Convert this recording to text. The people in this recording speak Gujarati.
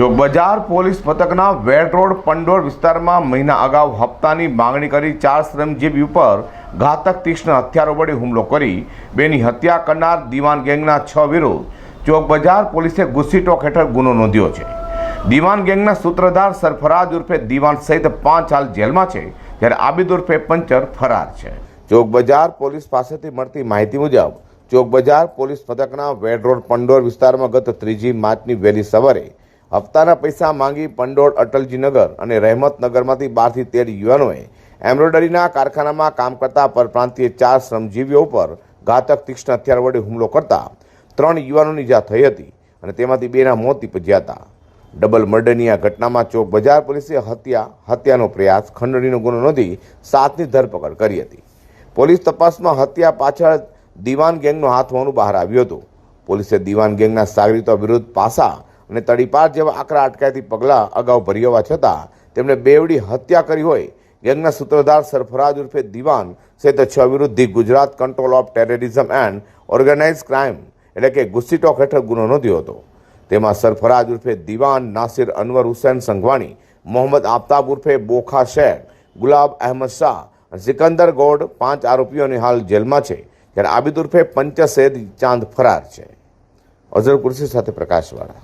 ચોકબજાર પોલીસ પથકના વેટ રોડ પંડોળ વિસ્તારમાં મહિના અગાઉ હપ્તાની માંગણી કરી ચાર શ્રમજીવી ઉપર ઘાતક તીક્ષ્ણ હથિયારો વડે હુમલો કરી બેની હત્યા કરનાર દિવાન ગેંગના છ વિરુદ્ધ ચોકબજાર પોલીસે ગુસ્સીટોક હેઠળ ગુનો નોંધ્યો છે. દિવાન ગેંગના સૂત્રધાર સરફરાજ ઉર્ફે દિવાન સહિત પાંચ હાલ જેલમાં છે, જ્યારે આબિદ ઉર્ફે પંચર ફરાર છે. ચોકબજાર પોલીસ પાસેથી મળતી માહિતી મુજબ ચોકબજાર પોલીસ મથકના વેડ રોડ પંડોર વિસ્તારમાં ગત ત્રીજી માર્ચની વહેલી સવારે હપ્તાના પૈસા માંગી પંડોળ અટલજીનગર અને રહેમતનગરમાંથી બારથી તેર યુવાનોએ એમ્બ્રોઇડરીના કારખાનામાં કામ કરતા પરપ્રાંતીય ચાર શ્રમજીવીઓ ઉપર ઘાતક તીક્ષ્ણ હથિયાર વડે હુમલો કરતા ત્રણ યુવાનોની ઇજા થઈ હતી અને તેમાંથી બેના મોત નિપજ્યા હતા. ડબલ મર્ડરની આ ઘટનામાં ચોક બજાર પોલીસે હત્યા, હત્યાનો પ્રયાસ, ખંડણીનો ગુનો નોંધી સાતની ધરપકડ કરી હતી. પોલીસ તપાસમાં હત્યા પાછળ દિવાન ગેંગનો હાથ હોવાનું બહાર આવ્યું હતું. પોલીસે દિવાન ગેંગના સાગરીતો વિરુદ્ધ પાસા અને તડીપાર જેવા આકરા અટકાયતી પગલાં અગાઉ ભરી છતાં તેમણે બેવડી હત્યા કરી હોય. ગેંગના સૂત્રધાર સરફરાજ ઉર્ફે દિવાન સહિત છ વિરુદ્ધ Gujarat control of terrorism and organise crime એટલે કે ગુસ્સીટોક હેઠળ ગુનો નોંધ્યો હતો. તેમાં સરફરાજ ઉર્ફે દિવાન, નાસિર, અનવર, હુસૈન સંઘવાણી, મોહમ્મદ આફતાબ ઉર્ફે બોખા શેખ, ગુલાબ અહેમદ શાહ સિકંદર ગોડ પાંચ આરોપીઓની હાલ જેલમાં છે. જ્યારે આબિદ ઉર્ફે પંચ સૈદ ચાંદ ફરાર છે. અઝર કુર્સી સાથે પ્રકાશવાળા.